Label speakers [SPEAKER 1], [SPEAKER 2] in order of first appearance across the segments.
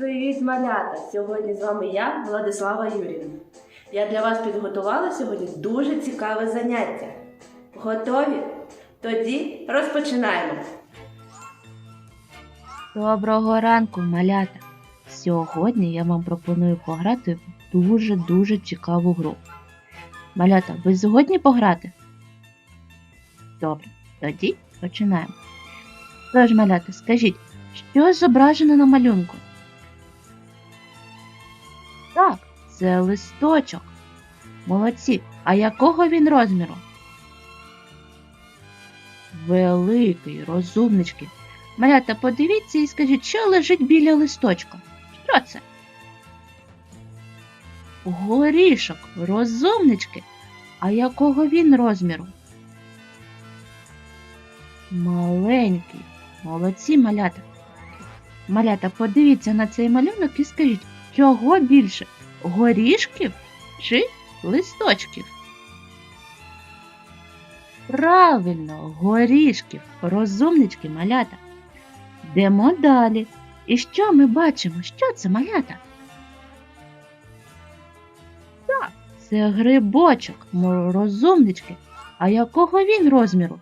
[SPEAKER 1] Привіт, малята! Сьогодні з вами я, Владислава Юрівна. Я для вас підготувала сьогодні дуже цікаве заняття. Готові? Тоді розпочинаємо.
[SPEAKER 2] Доброго ранку, малята! Сьогодні я вам пропоную пограти в дуже-дуже цікаву гру. Малята, ви згодні пограти? Добре, тоді починаємо. Тож, малята, скажіть, що зображено на малюнку? Це листочок. Молодці. А якого він розміру? Великий, розумнички. Малята, подивіться і скажіть, що лежить біля листочка? Що це? Горішок, розумнички. А якого він розміру? Маленький. Молодці малята. Малята, подивіться на цей малюнок і скажіть, чого більше? Горішків чи листочків? Правильно, горішків, розумнички малята. Йдемо далі. І що ми бачимо? Що це малята? Так, це грибочок, розумнички. А якого він розміру?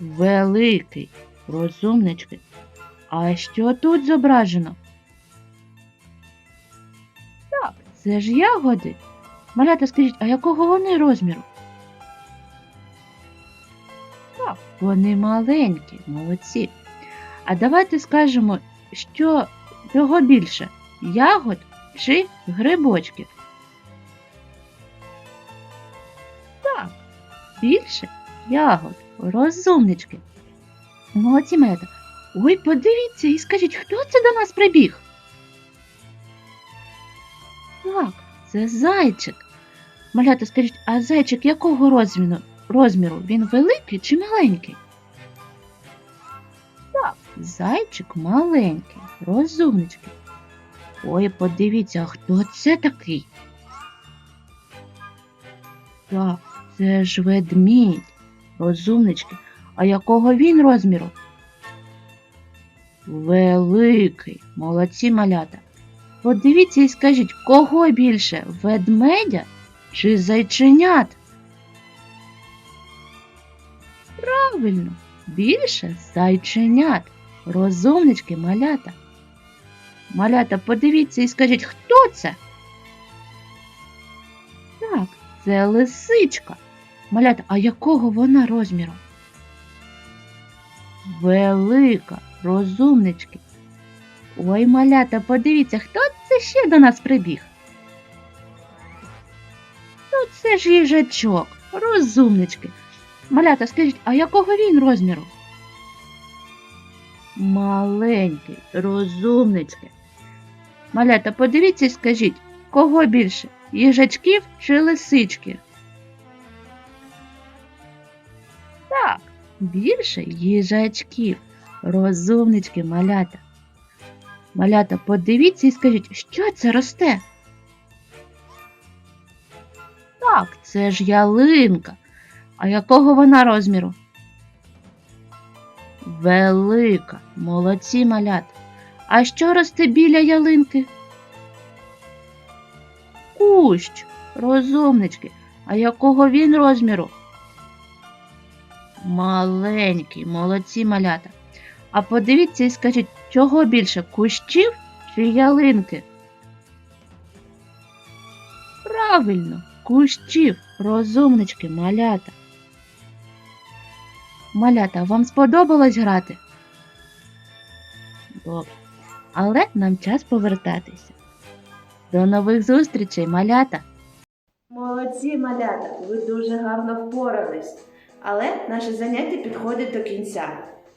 [SPEAKER 2] Великий, розумнички. А що тут зображено? Це ж ягоди. Малята, скажіть, а якого вони розміру? Так, вони маленькі, молодці. А давайте скажемо, що чого більше ягод чи грибочків? Так, більше ягод, розумнички. Молодці малята. Ой, подивіться і скажіть, хто це до нас прибіг? Так, це зайчик. Малята, скажіть, а зайчик якого розміру? розміру? Він великий чи маленький? Так, зайчик маленький, розумнички. Ой, подивіться, а хто це такий? Так, це ж ведмідь, розумнички. А якого він розміру? Великий, молодці малята. Подивіться і скажіть, кого більше ведмедя чи зайченят? Правильно, більше зайченят. Розумнички малята. Малята, подивіться і скажіть, хто це? Так, це лисичка. Малята, а якого вона розміру? Велика, розумнички. Ой, малята, подивіться, хто це ще до нас прибіг? Ну, це ж їжачок, розумнички. Малята, скажіть, а якого він розміру? Маленький, розумнички. Малята, подивіться і скажіть, кого більше? Їжачків чи лисички? Так, більше їжачків. Розумнички, малята. Малята, подивіться і скажіть, що це росте? Так, це ж ялинка. А якого вона розміру? Велика, молодці малята. А що росте біля ялинки? Кущ, розумнички. А якого він розміру? Маленький, молодці малята. А подивіться і скажіть, чого більше кущів чи ялинки? Правильно, кущів, розумнички, малята. Малята, вам сподобалось грати? Добре. Але нам час повертатися. До нових зустрічей, малята!
[SPEAKER 1] Молодці, малята! Ви дуже гарно впорались. Але наше заняття підходить до кінця.